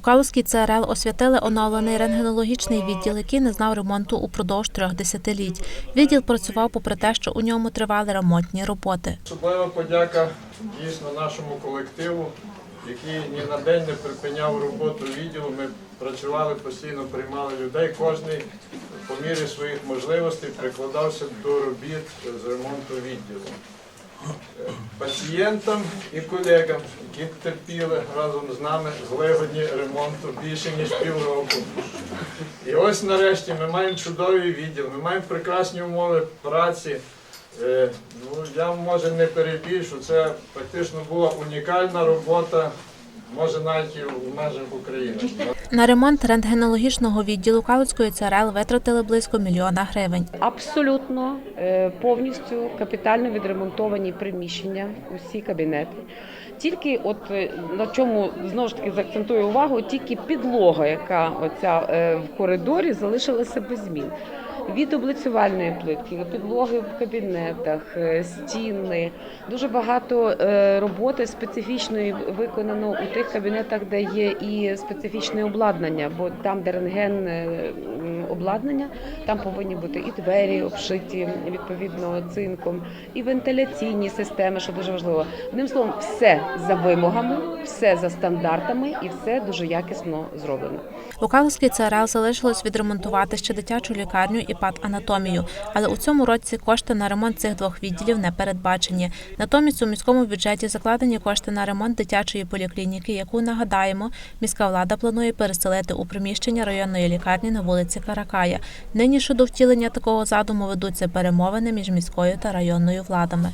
Калузький ЦРЛ освятили оновлений рентгенологічний відділ, який не знав ремонту упродовж трьох десятиліть. Відділ працював попри те, що у ньому тривали ремонтні роботи. Особлива подяка дійсно нашому колективу, який ні на день не припиняв роботу відділу. Ми працювали постійно, приймали людей. Кожний по мірі своїх можливостей прикладався до робіт з ремонту відділу. Пацієнтам і колегам, які терпіли разом з нами злигодні ремонту більше ніж півроку. І ось нарешті ми маємо чудовий відділ, ми маємо прекрасні умови праці. Е, Ну, я може не перебільшу, це практично була унікальна робота, може навіть і в межах України. На ремонт рентгенологічного відділу Калузької ЦРЛ витратили близько мільйона гривень. Абсолютно е, повністю капітально відремонтовані приміщення, усі кабінети. Тільки от е, на чому знову ж таки заакцентую увагу, тільки підлога, яка оця е, в коридорі залишилася без змін. Від облицювальної плитки, підлоги в кабінетах, е, стіни. Дуже багато е, роботи специфічної виконано у тих кабінетах, де є і специфічне обладнання, бо там, де рентген е, обладнання, там повинні бути і двері обшиті відповідно цинком, і вентиляційні системи, що дуже важливо. Одним словом, все за вимогами, все за стандартами і все дуже якісно зроблено. У Калузькій ЦРЛ залишилось відремонтувати ще дитячу лікарню і патанатомію, але у цьому році кошти на ремонт цих двох відділів не передбачені. Натомість у міському бюджеті закладені кошти на ремонт дитячої поліклініки, яку нагадаємо, міська влада планує переселити у приміщення районної лікарні на вулиці Каракая. Нині щодо втілення такого задуму ведуться перемовини між міською та районною владами.